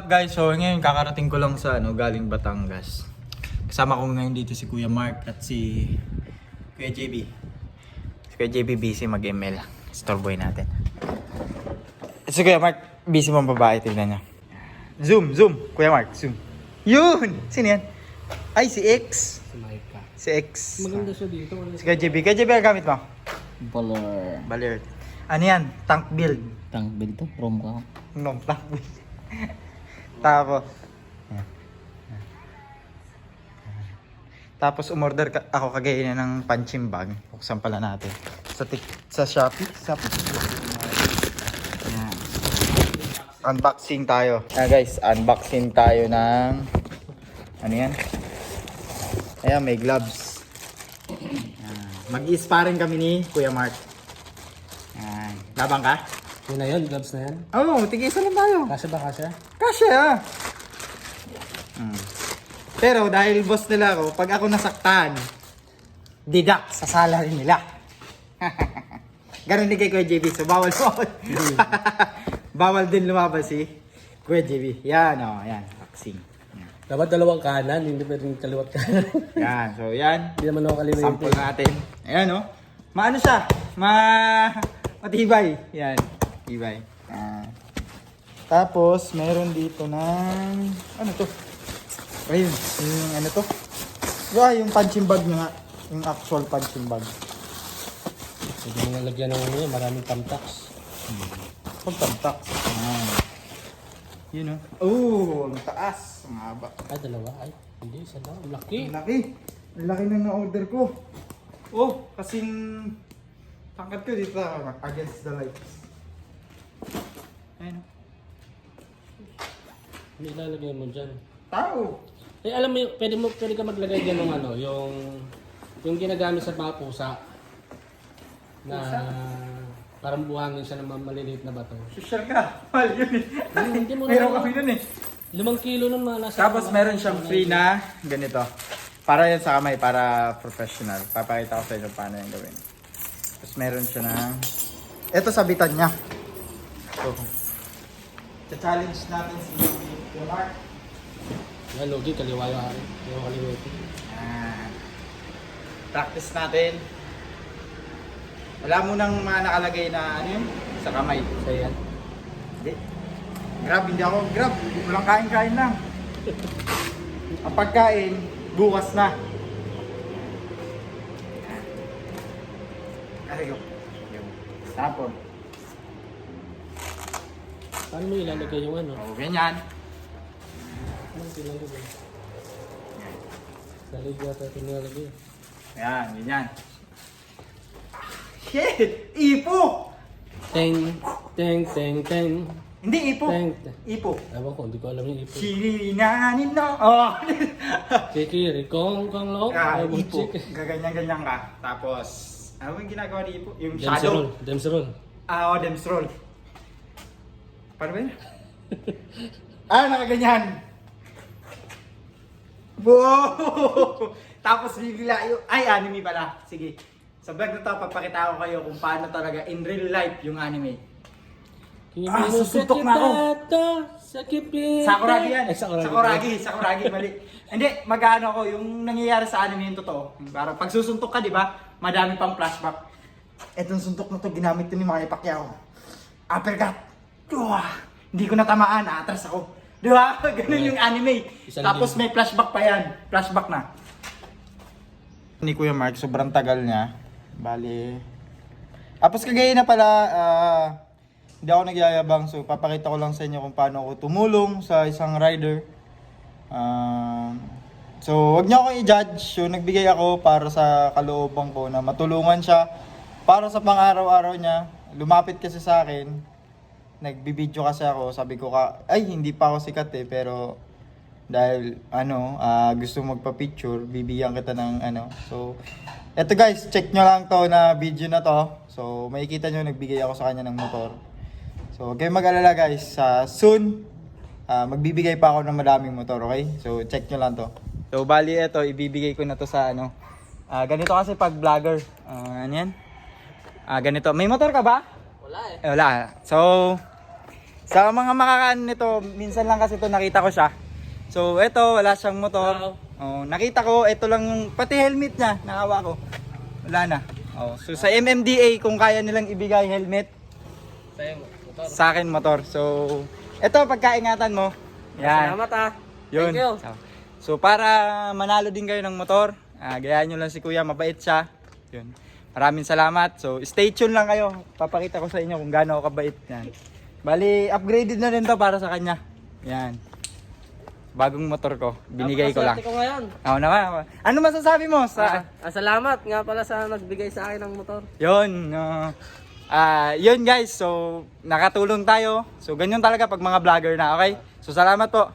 up guys? So ngayon kakarating ko lang sa ano, galing Batangas. Kasama ko ngayon dito si Kuya Mark at si Kuya JB. Si Kuya JB busy mag-ML. Store boy natin. Si Kuya Mark, busy mong babae, tignan niya. Zoom, zoom. Kuya Mark, zoom. Yun! Sino yan? Ay, si X. Si Micah. Si X. Maganda siya dito. Si Kuya JB. Kuya JB, ang gamit mo? Baller. Balir. Ano yan? Tank build. Tang build to. Rom ka. No, tank build. Tapos, yan. Tapos umorder ka, ako kagaya ng punching bag. Buksan pala natin. Sa tik sa Shopee. Sa Yan. Unboxing tayo. Ayan guys, unboxing tayo ng ano yan? Ayan, may gloves. Yan. Mag-i-sparring kami ni Kuya Mark. Yan. Labang ka? Yun na yun. Gloves na yan. Oo, oh, tigisan lang tayo. Kasya ba kasya? Kasya. Mm. Pero dahil boss nila ako, pag ako nasaktan, deduct sa salary nila. Ganon din kay Kuya JB, so bawal bawal. bawal din lumabas si Kuya JB. Yan o, oh, yan, vaccine. Dapat dalawang kanan. Hindi pwedeng kaliwat kanan. yan, so yan, Hindi naman ako kaliwat. sample natin. Ayan o, maano siya, ma... matibay. Yan, tibay. Yan. Tapos, meron dito ng... Ano to? Ayun, yung ano to? Wow, yung punching bag nga. Yung actual punching bag. Pwede mo nga lagyan ng ano. Maraming tamtaks. Pagtamtak. Ayan. Yun o. Oh, ang taas. Ang haba. Ay, dalawa. Ay, hindi. Isa lang. Ang laki. Ang laki. Ang laki na na-order ko. Oh, kasing tangkad ko dito ah, against the lights. Ayun. oh. Hindi ilalagay mo dyan. Tao. Eh, alam mo, yung- pwede mo, pwede ka maglagay dyan ng ano, yung, yung ginagamit sa mga pusa. Na parang buhangin siya ng mga maliliit na bato. Social ka. Mahal yun eh. Hmm, Hindi mo Meron kami nun eh. Limang kilo nun mga nasa... Tapos meron siyang free na ganito. Para yan sa kamay, para professional. Papakita ko sa inyo paano yung gawin. Tapos meron siya na... Ito sabitan niya. So, challenge natin si Kuya Mark. Yan, logi, kaliwa yung hari. Yung kaliwa ito. Ah, practice natin. Wala mo nang mga nakalagay na ano yun? Sa kamay. So, yan. Hindi. Grab, hindi ako grab. Walang kain-kain lang. Ang pagkain, bukas na. Ay, go. Tapon. Paano mo ilalagay yung ano? O, ganyan. Salig yata ito nilalagay. Ayan, ganyan. Shit! Ipo! Teng, teng, teng, teng. Hindi ipo. Teng. Ipo. Ewan ko, hindi ko alam yung ipo. Shirinanin no. Oh. Kikiri, kong, kong, lo. Ah, ipo. Gaganyan-ganyan ka. Tapos, ano yung ginagawa ni Ipo? Yung Dems roll, shadow. dems roll. Ah, oh, Dems roll. Paano ba yun? ah, nakaganyan. Wow! Tapos bibila yung... Ay, anime pala. Sige. Sa vlog na to, papakita ko kayo kung paano talaga in real life yung anime. Ah, susuntok na ako. Sakuragi yan. Ay, sakuragi. Sakuragi, sakuragi, mali. Hindi, mag-ano ko, yung nangyayari sa anime yung totoo. Parang pag susuntok ka, di ba, madami pang flashback. Etong suntok na to, ginamit to ni Manny Pacquiao. Uppercut. Uwah! Hindi ko natamaan, atras ako. Di ba? Ganun yung anime. Isang Tapos game. may flashback pa yan. Flashback na. Ni Kuya Mark, sobrang tagal niya. Bali. Tapos kagaya na pala, ah, hindi ako nagyayabang. So, papakita ko lang sa inyo kung paano ako tumulong sa isang rider. Um, so, wag niyo ako i-judge. So, nagbigay ako para sa kalooban ko na matulungan siya para sa pang-araw-araw niya. Lumapit kasi sa akin. Nagbibideo kasi ako. Sabi ko ka, ay, hindi pa ako sikat eh. Pero, dahil, ano, ah, gusto magpa-picture, bibigyan kita ng, ano. So, eto guys, check nyo lang to na video na to. So, makikita nyo, nagbigay ako sa kanya ng motor. So, huwag kayong mag-alala guys. Sa soon, ah, magbibigay pa ako ng madaming motor, okay? So, check nyo lang to. So, bali ito, ibibigay ko na to sa ano. Ah, ganito kasi pag vlogger. Ah, ano yan? Ah, ganito. May motor ka ba? Wala eh. Eh, wala. So, Sa mga makakaan nito, minsan lang kasi ito nakita ko siya. So, ito, wala siyang motor. Oh, nakita ko, ito lang yung, pati helmet niya, nakawa ko. Wala na. Oh, so, sa MMDA, kung kaya nilang ibigay helmet, Sa'yo, motor. sa akin motor. So, ito, pagkaingatan mo. Yan. Salamat ah. Yun. Thank you. So, para manalo din kayo ng motor, ah, gayahin nyo lang si Kuya, mabait siya. Yun. Maraming salamat. So, stay tuned lang kayo. Papakita ko sa inyo kung gaano ako kabait. Yan. Bali, upgraded na rin to para sa kanya. Yan. Bagong motor ko. Binigay ko lang. Napakaswerte ko ngayon. Ako naman. Ano masasabi mo sa... Ah, salamat nga pala sa nagbigay sa akin ng motor. Yun. no. Ah, yun guys. So, nakatulong tayo. So, ganyan talaga pag mga vlogger na. Okay? So, salamat po.